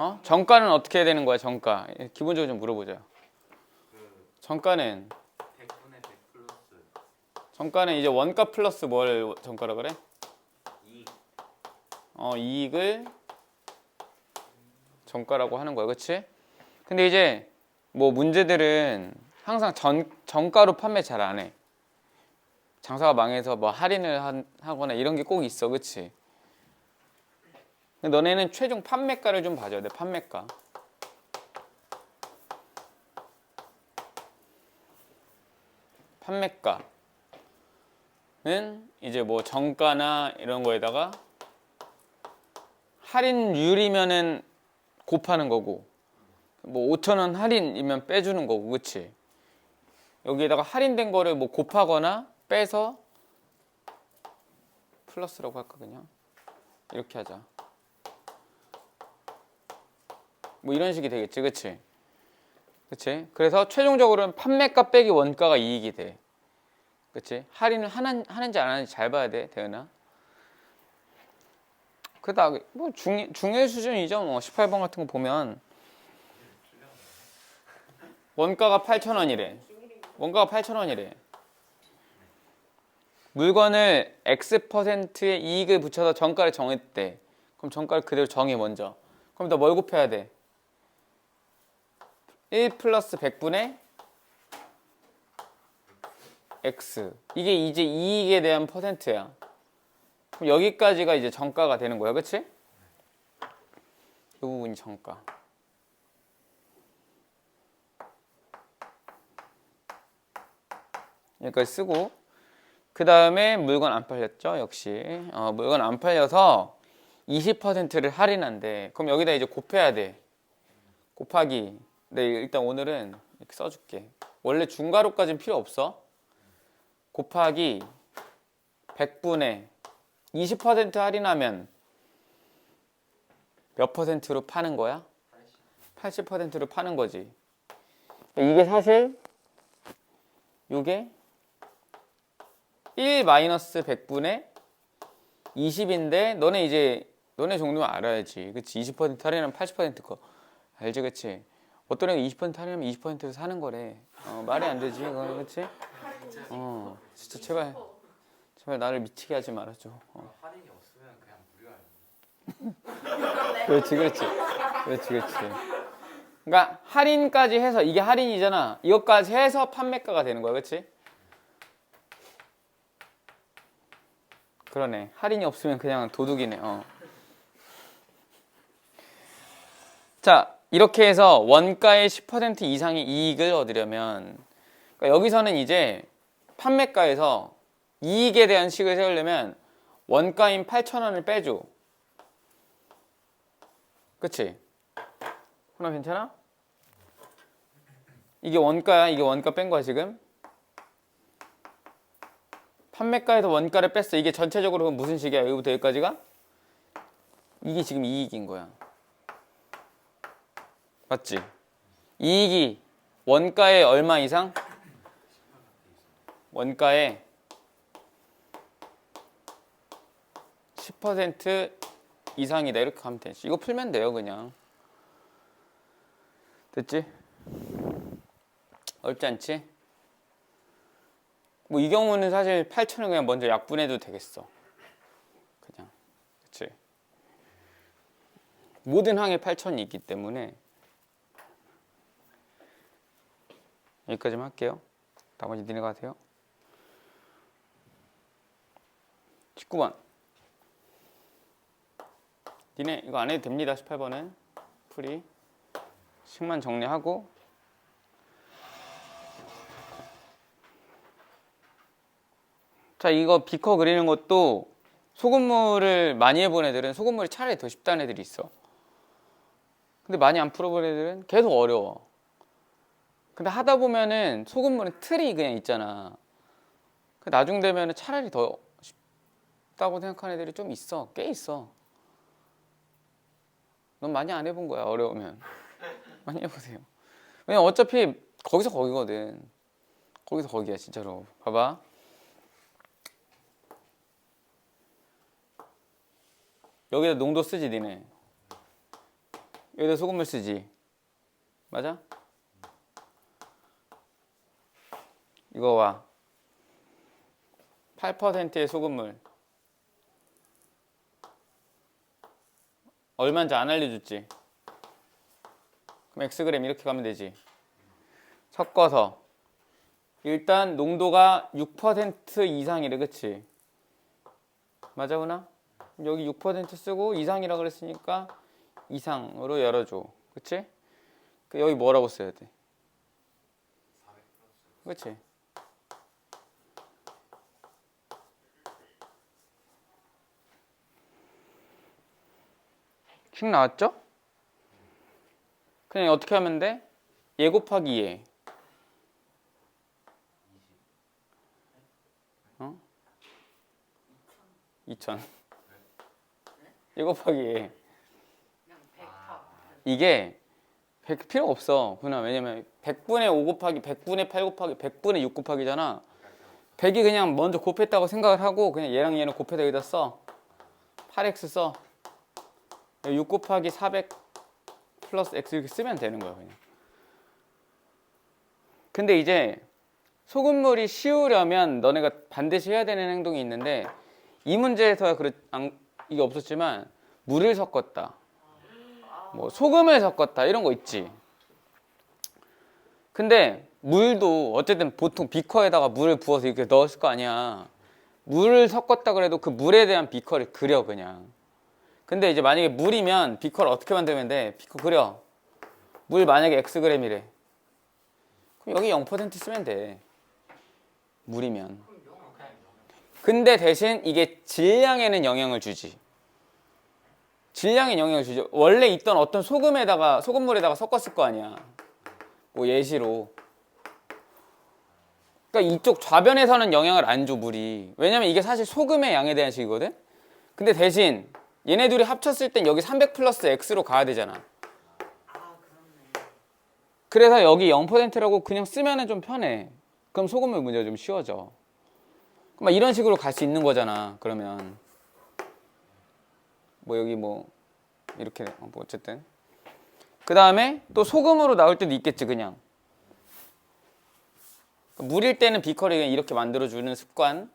어? 정가는 어떻게 해야 되는 거야 정가 기본적으로 좀 물어보자 정가는 100분의 100 플러스 정가는 이제 원가 플러스 뭘 정가라 그래? 2어 이익을 정가라고 하는 거야 그치? 근데 이제 뭐 문제들은 항상 전, 정가로 판매 잘 안 해 장사가 망해서 뭐 할인을 한- 하거나 이런 게 꼭 있어 그치? 너네는 최종 판매가를 좀 봐줘야 돼 판매가. 판매가는 이제 뭐 정가나 이런 거에다가 할인율이면은 곱하는 거고 뭐 5천 원 할인이면 빼주는 거고 그치? 여기에다가 할인된 거를 뭐 곱하거나 빼서 플러스라고 할까 그냥? 이렇게 하자 뭐 이런 식이 되겠지 그치? 그치? 그래서 최종적으로는 판매가 빼기 원가가 이익이 돼. 그치? 할인을 하는, 하는지 안 하는지 잘 봐야 돼 대은아. 그다 뭐 중, 중요 수준이죠 뭐. 18번 같은 거 보면. 원가가 8,000원이래. 원가가 8,000원이래. 물건을 X%의 이익을 붙여서 정가를 정했대. 그럼 정가를 그대로 정해 먼저. 그럼 너 뭘 곱해야 돼? 1 플러스 100분의 X. 이게 이제 이익에 대한 퍼센트야. 그럼 여기까지가 이제 정가가 되는 거야 그치? 이 부분이 정가. 여기까지 쓰고 그 다음에 물건 안 팔렸죠? 역시. 어, 물건 안 팔려서 20%를 할인한대. 그럼 여기다 이제 곱해야 돼. 곱하기 네 일단 오늘은 이렇게 써줄게. 원래 중괄호까지는 필요 없어. 곱하기 100분의 20% 할인하면 몇 퍼센트로 파는 거야? 80%로 파는 거지. 이게 사실 이게 1 마이너스 100분의 20인데 너네 이제 너네 정도는 알아야지. 그치? 20% 할인하면 80%거. 알지? 그치 어떤 애가 20% 할인하면 20%로 사는 거래. 어, 말이 안 되지 그거. 그치? 어 진짜 제발 제발 나를 미치게 하지 말아줘. 어. 할인이 없으면 그냥 무료야 그렇지 그렇지. 그렇지 그렇지. 그러니까 할인까지 해서 이게 할인이잖아. 이것까지 해서 판매가가 되는 거야 그렇지 그러네. 할인이 없으면 그냥 도둑이네 어. 자 이렇게 해서 원가의 10% 이상의 이익을 얻으려면 그러니까 여기서는 이제 판매가에서 이익에 대한 식을 세우려면 원가인 8,000원을 빼줘. 그치? 하나 괜찮아? 이게 원가야? 이게 원가 뺀 거야 지금? 판매가에서 원가를 뺐어. 이게 전체적으로 무슨 식이야? 여기부터 여기까지가? 이게 지금 이익인 거야 맞지? 이익이 원가의 얼마 이상? 원가의 10% 이상이다 이렇게 하면 되지 이거 풀면 돼요 그냥 됐지? 어렵지 않지? 뭐 이 경우는 사실 8천을 그냥 먼저 약분해도 되겠어 그냥 그치? 모든 항에 8천이 있기 때문에 여기까지만 할게요. 나머지 니네가 하세요. 19번. 니네 이거 안 해도 됩니다. 18번은. 풀이. 식만 정리하고. 자 이거 비커 그리는 것도 소금물을 많이 해본 애들은 소금물이 차라리 더 쉽다는 애들이 있어. 근데 많이 안 풀어본 애들은 계속 어려워 근데 하다 보면은 소금물은 틀이 그냥 있잖아. 그 나중 되면은 차라리 더 쉽다고 생각하는 애들이 좀 있어. 꽤 있어. 넌 많이 안 해본 거야 어려우면. 많이 해보세요. 왜냐 어차피 거기서 거기거든. 거기서 거기야 진짜로. 봐봐. 여기다 농도 쓰지 니네. 여기다 소금을 쓰지. 맞아? 이거 와. 8%의 소금물. 얼마인지 안 알려줬지? 그럼 x그램 이렇게 가면 되지. 섞어서. 일단 농도가 6% 이상이래, 그치? 맞아, 구나 여기 6% 쓰고 이상이라 그랬으니까 이상으로 열어줘. 그치? 그 여기 뭐라고 써야 돼? 400 플러스. 그치? 식 나왔죠? 그냥 어떻게 하면 돼? 얘 곱하기 얘. 어? 2000. 얘 곱하기 100파. 이게 100 필요 없어. 그냥 왜냐면 100분의 5 곱하기 100분의 8 곱하기 100분의 6 곱하기잖아. 100이 그냥 먼저 곱했다고 생각을 하고 그냥 얘랑 얘는 곱해서 여기다 써. 8x 써. 6 곱하기 400 플러스 x 이렇게 쓰면 되는 거야, 그냥. 근데 이제 소금물이 쉬우려면 너네가 반드시 해야 되는 행동이 있는데 이 문제에서 그렇 안, 이게 없었지만 물을 섞었다. 뭐 소금을 섞었다 이런 거 있지. 근데 물도 어쨌든 보통 비커에다가 물을 부어서 이렇게 넣었을 거 아니야. 물을 섞었다 그래도 그 물에 대한 비커를 그려 그냥. 근데 이제 만약에 물이면 비커를 어떻게 만들면 돼? 비커 그려. 물 만약에 xg이래. 그럼 여기 0% 쓰면 돼. 물이면. 근데 대신 이게 질량에는 영향을 주지. 질량에 영향을 주죠. 원래 있던 어떤 소금에다가 소금물에다가 섞었을 거 아니야. 뭐 예시로. 그러니까 이쪽 좌변에서는 영향을 안 줘 물이. 왜냐면 이게 사실 소금의 양에 대한 식이거든. 근데 대신 얘네 둘이 합쳤을 땐 여기 300 플러스 x로 가야 되잖아. 그래서 여기 0%라고 그냥 쓰면은 좀 편해. 그럼 소금물 문제가 좀 쉬워져. 막 이런 식으로 갈 수 있는 거잖아. 그러면 뭐 여기 뭐 이렇게 어, 뭐 어쨌든 그 다음에 또 소금으로 나올 때도 있겠지 그냥 물일 때는 비커를 이렇게 만들어 주는 습관.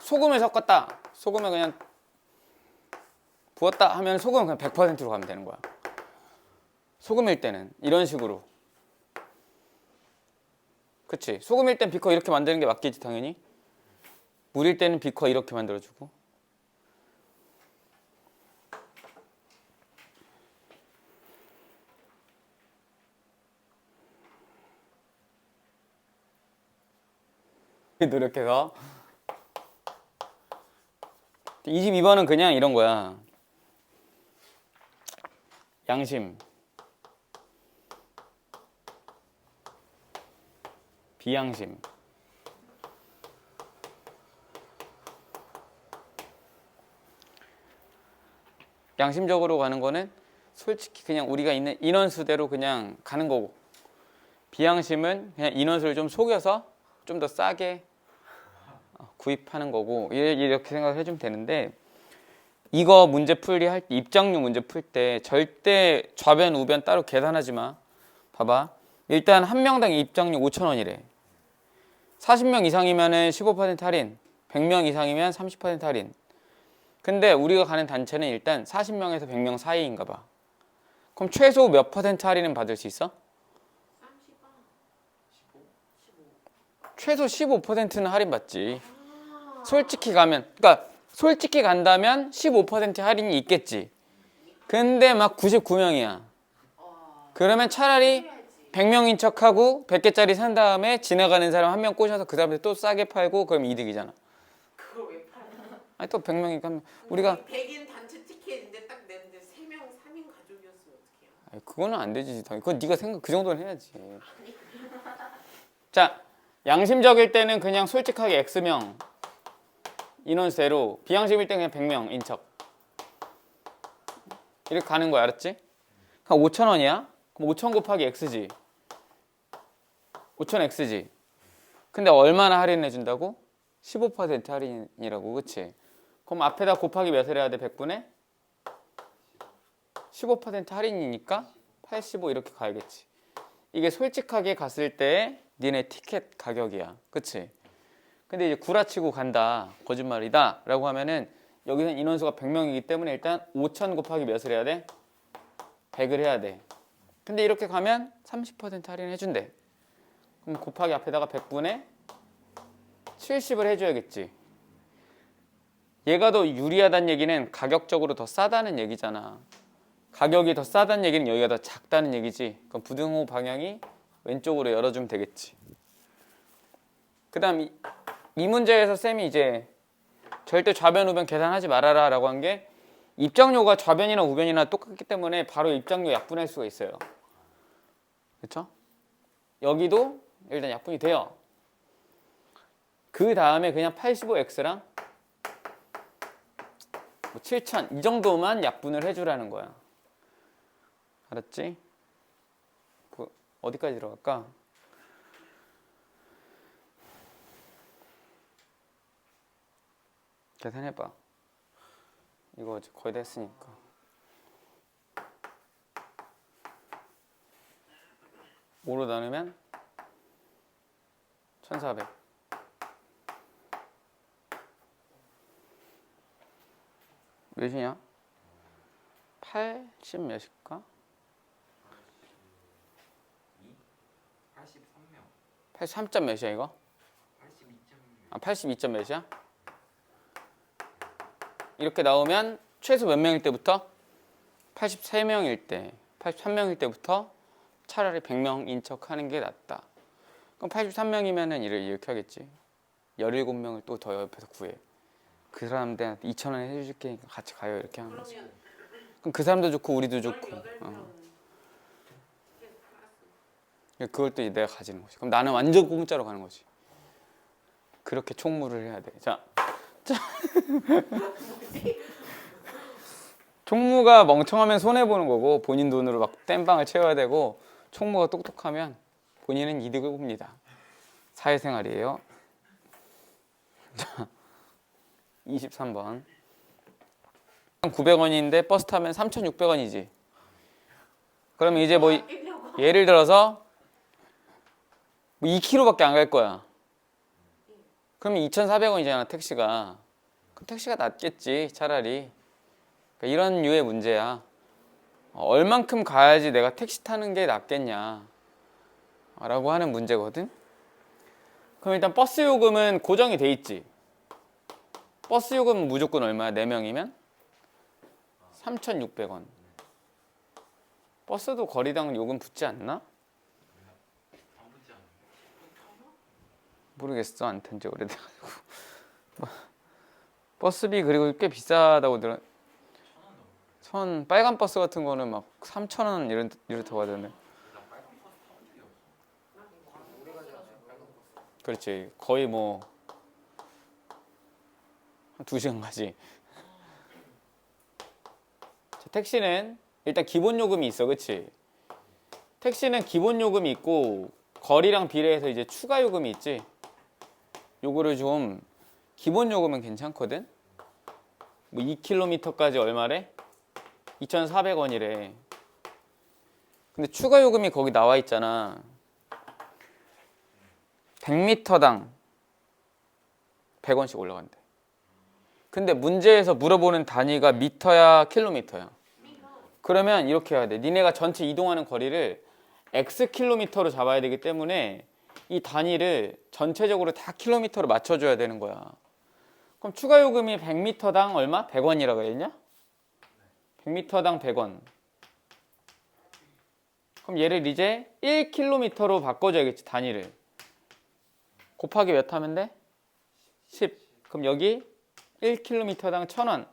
소금을 섞었다. 소금을 그냥 부었다 하면 소금은 그냥 100%로 가면 되는 거야. 소금일 때는 이런 식으로. 그치? 소금일 땐 비커 이렇게 만드는 게 맞겠지 당연히. 물일 때는 비커 이렇게 만들어주고. 노력해서 22번은 그냥 이런 거야. 양심. 비양심. 양심적으로 가는 거는 솔직히 그냥 우리가 있는 인원수대로 그냥 가는 거고 비양심은 그냥 인원수를 좀 속여서 좀 더 싸게 어, 구입하는 거고 이- 이렇게 생각을 해주면 되는데 이거 문제 풀이 할 때 입장료 문제 풀 때 절대 좌변 우변 따로 계산하지 마. 봐봐. 일단 한 명당 입장료 5천 원이래. 40명 이상이면 은 15% 할인, 100명 이상이면 30% 할인. 근데 우리가 가는 단체는 일단 40명에서 100명 사이인가 봐. 그럼 최소 몇 퍼센트 할인은 받을 수 있어? 30원. 15. 15. 최소 15%는 할인 받지. 솔직히 가면, 그러니까 솔직히 간다면 15% 할인이 있겠지. 근데 막 99명이야. 와. 그러면 차라리 해야지. 100명인 척하고 100개짜리 산 다음에 지나가는 사람 한 명 꼬셔서 그 다음에 또 싸게 팔고 그럼 이득이잖아. 그걸 왜 팔아? 아니 또 100명이니까 하면 우리가 100인 단체 티켓인데 딱 내는데 3명, 3인 가족이었으면 어떡해요? 아니, 그거는 안 되지. 당연히. 그건 네가 생각 그 정도는 해야지. 자, 양심적일 때는 그냥 솔직하게 X명 인원수대로 때는 그냥 100명인 척. 이렇게 가는 거야, 알았지? 그럼 5천 원이야? 그럼 5천 곱하기 X지. 5천 X지. 근데 얼마나 할인해 준다고? 15% 할인이라고, 그치? 그럼 앞에다 곱하기 몇을 해야 돼, 100분에? 15% 할인이니까 85 이렇게 가야겠지. 이게 솔직하게 갔을 때 니네 티켓 가격이야. 그치? 근데 이제 구라치고 간다. 거짓말이다. 라고 하면은 여기서는 인원수가 100명이기 때문에 일단 5천 곱하기 몇을 해야 돼? 100을 해야 돼. 근데 이렇게 가면 30% 할인 해 준대. 그럼 곱하기 앞에다가 100분에 70을 해줘야겠지. 얘가 더 유리하다는 얘기는 가격적으로 더 싸다는 얘기잖아. 가격이 더 싸다는 얘기는 여기가 더 작다는 얘기지. 그럼 부등호 방향이 왼쪽으로 열어주면 되겠지. 그 다음 이, 이 문제에서 쌤이 이제 절대 좌변 우변 계산하지 말아라 라고 한 게 입장료가 좌변이나 우변이나 똑같기 때문에 바로 입장료 약분할 수가 있어요. 그렇죠? 여기도 일단 약분이 돼요. 그 다음에 그냥 85x랑 뭐 7천 이 정도만 약분을 해주라는 거야. 알았지? 뭐, 어디까지 들어갈까? 계산해봐. 이거 이제 거의 다 했으니까. 오로 나누면 1400. 몇이냐? 80 몇일까? 83명 83점 몇이야 이거? 82.6아 82점 몇이야? 이렇게 나오면 최소 몇 명일 때부터? 83명일 때 83명일 때부터 차라리 100명인 척 하는 게 낫다 그럼 83명이면은 이렇게 하겠지 17명을 또 더 옆에서 구해 그 사람들한테 2,000원 해줄게 같이 가요 이렇게 하는 거지 그럼 그 사람도 좋고 우리도 좋고 18명 어. 팔았어. 그걸 또 내가 가지는 거지. 그럼 나는 완전 공짜로 가는 거지. 그렇게 총무를 해야 돼. 자, 자. 총무가 멍청하면 손해 보는 거고 본인 돈으로 막 땜빵을 채워야 되고 총무가 똑똑하면 본인은 이득을 봅니다. 사회생활이에요. 자, 23번. 900원인데 버스 타면 3,600원이지. 그러면 이제 뭐 이- 아끼려고. 예를 들어서 뭐 2km밖에 안 갈 거야. 그러면 2,400원이잖아 택시가. 그럼 택시가 낫겠지 차라리. 그러니까 이런 류의 문제야. 어, 얼만큼 가야지 내가 택시 타는 게 낫겠냐. 라고 하는 문제거든. 그럼 일단 버스 요금은 고정이 돼 있지. 버스 요금은 무조건 얼마야? 4명이면? 3,600원. 버스도 거리당 요금 붙지 않나? 안 붙지 않아요? 모르겠어. 안 탄 지 오래돼가지고. 버스비 그리고 꽤 비싸다고 들어 천 빨간 버스 같은 거는 막 3천 원 이런 하던데 않아요? 빨간 버스. 그렇지. 거의 뭐 한 두 시간 가지. 자, 택시는 일단 기본 요금이 있어. 그치? 택시는 기본 요금이 있고 거리랑 비례해서 이제 추가 요금이 있지 요거를 좀 기본 요금은 괜찮거든 뭐 2km까지 얼마래 2,400원이래 근데 추가 요금이 거기 나와 있잖아 100m당 100원씩 올라간대. 근데 문제에서 물어보는 단위가 미터야, 킬로미터야. 그러면 이렇게 해야 돼. 니네가 전체 이동하는 거리를 x 킬로미터로 잡아야 되기 때문에 이 단위를 전체적으로 다 킬로미터로 맞춰줘야 되는 거야. 그럼 추가 요금이 100m당 얼마? 100원이라고 했냐? 100m당 100원. 그럼 얘를 이제 1km로 바꿔줘야겠지 단위를. 곱하기 몇 하면 돼? 10. 그럼 여기 1km당 1,000원.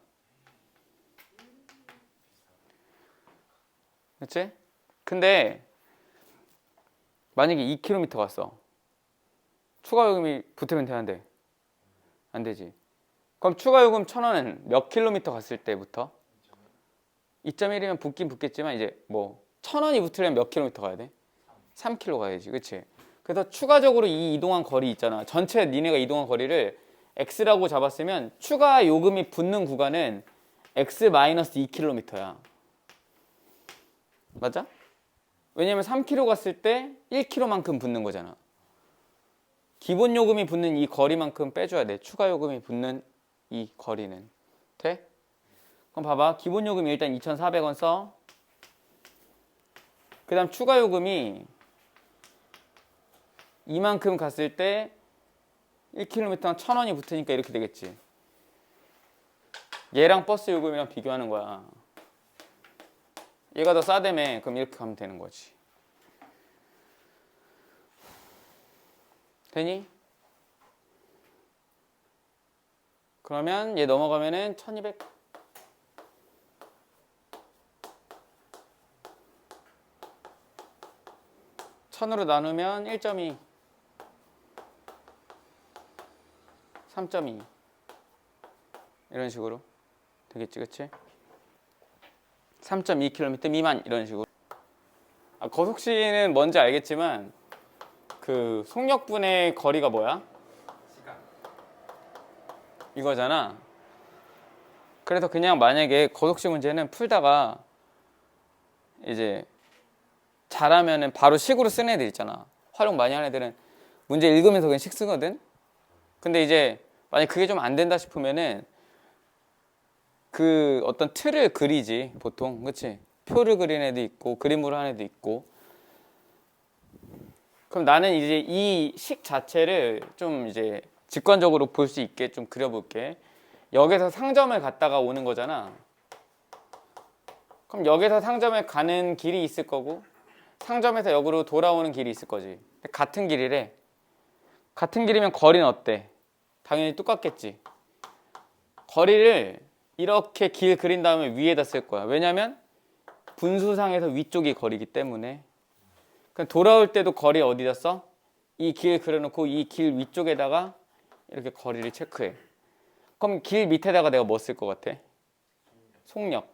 그렇지? 근데 만약에 2km 갔어. 추가 요금이 붙으면 되는데 안 되지. 그럼 추가 요금 1,000원은 몇 킬로미터 갔을 때부터? 2.1이면 붙긴 붙겠지만 이제 뭐 1,000원이 붙으려면 몇 킬로미터 가야 돼? 3km 가야지. 그렇지? 그래서 추가적으로 이 이동한 거리 있잖아. 전체 니네가 이동한 거리를 x라고 잡았으면 추가 요금이 붙는 구간은 x-2km야. 맞아? 왜냐면 3km 갔을 때 1km만큼 붙는 거잖아. 기본 요금이 붙는 이 거리만큼 빼줘야 돼. 추가 요금이 붙는 이 거리는. 돼? 그럼 봐봐. 기본 요금이 일단 2,400원 써. 그 다음 추가 요금이 이만큼 갔을 때 1km 1,000원이 붙으니까 이렇게 되겠지. 얘랑 버스 요금이랑 비교하는 거야. 얘가 더 싸다며. 그럼 이렇게 가면 되는 거지. 되니? 그러면 얘 넘어가면은 1200 1000으로 나누면 1.2 3.2 이런 식으로. 되겠지 그치? 3.2km 미만 이런 식으로. 아, 거속시는 뭔지 알겠지만 그 속력분의 거리가 뭐야? 이거잖아. 그래서 그냥 만약에 거속시 문제는 풀다가 이제 잘하면은 바로 식으로 쓰는 애들 있잖아. 활용 많이 하는 애들은 문제 읽으면서 그냥 식 쓰거든. 근데 이제 만약 그게 좀 안 된다 싶으면은 그 어떤 틀을 그리지 보통 그치 표를 그리는 애도 있고 그림으로 하는 애도 있고 그럼 나는 이제 이 식 자체를 좀 이제 직관적으로 볼 수 있게 좀 그려볼게. 역에서 상점을 갔다가 오는 거잖아. 그럼 역에서 상점에 가는 길이 있을 거고 상점에서 역으로 돌아오는 길이 있을 거지. 같은 길이래. 같은 길이면 거리는 어때? 당연히 똑같겠지. 거리를 이렇게 길 그린 다음에 위에다 쓸 거야. 왜냐면 분수상에서 위쪽이 거리기 때문에. 그럼 돌아올 때도 거리 어디다 써? 이 길 그려놓고 이 길 위쪽에다가 이렇게 거리를 체크해. 그럼 길 밑에다가 내가 뭐 쓸 것 같아? 속력.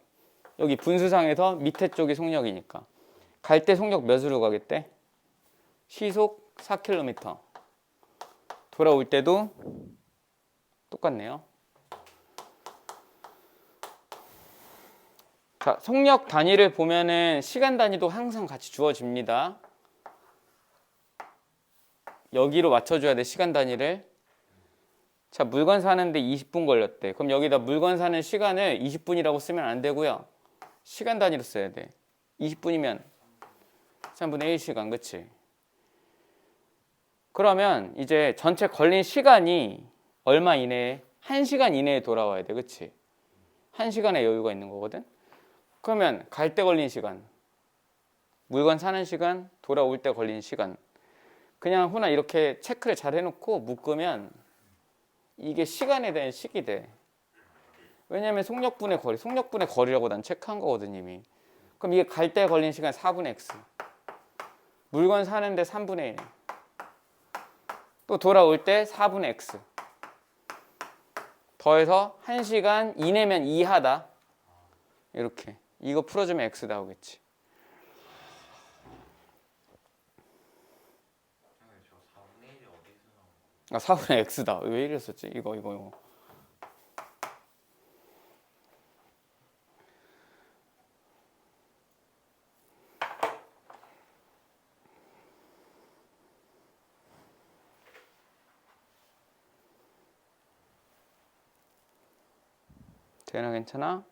여기 분수상에서 밑에 쪽이 속력이니까. 갈 때 속력 몇으로 가겠대? 시속 4km. 돌아올 때도 똑같네요. 자, 속력 단위를 보면은 시간 단위도 항상 같이 주어집니다. 여기로 맞춰줘야 돼 시간 단위를. 자 물건 사는데 20분 걸렸대. 그럼 여기다 물건 사는 시간을 20분이라고 쓰면 안 되고요. 시간 단위로 써야 돼. 20분이면 3분의 1시간, 그치? 그러면 이제 전체 걸린 시간이 얼마 이내에? 1시간 이내에 돌아와야 돼, 그치? 1시간의 여유가 있는 거거든? 그러면 갈 때 걸린 시간, 물건 사는 시간, 돌아올 때 걸린 시간. 그냥 후나 이렇게 체크를 잘 해놓고 묶으면 이게 시간에 대한 식이 돼. 왜냐면 속력분의 거리, 속력분의 거리라고 난 체크한 거거든 이미. 그럼 이게 갈 때 걸린 시간 4분의 x. 물건 사는데 3분의 1. 또 돌아올 때 4분의 x. 더해서 1시간 이내면 이하다. 이렇게. 이거 풀어주면 x 나오겠지. 형님 저 4분의 1이 어디서 나온 아 4분의 x다. 왜 이랬었지? 이거 이거 이거. 되나 괜찮아?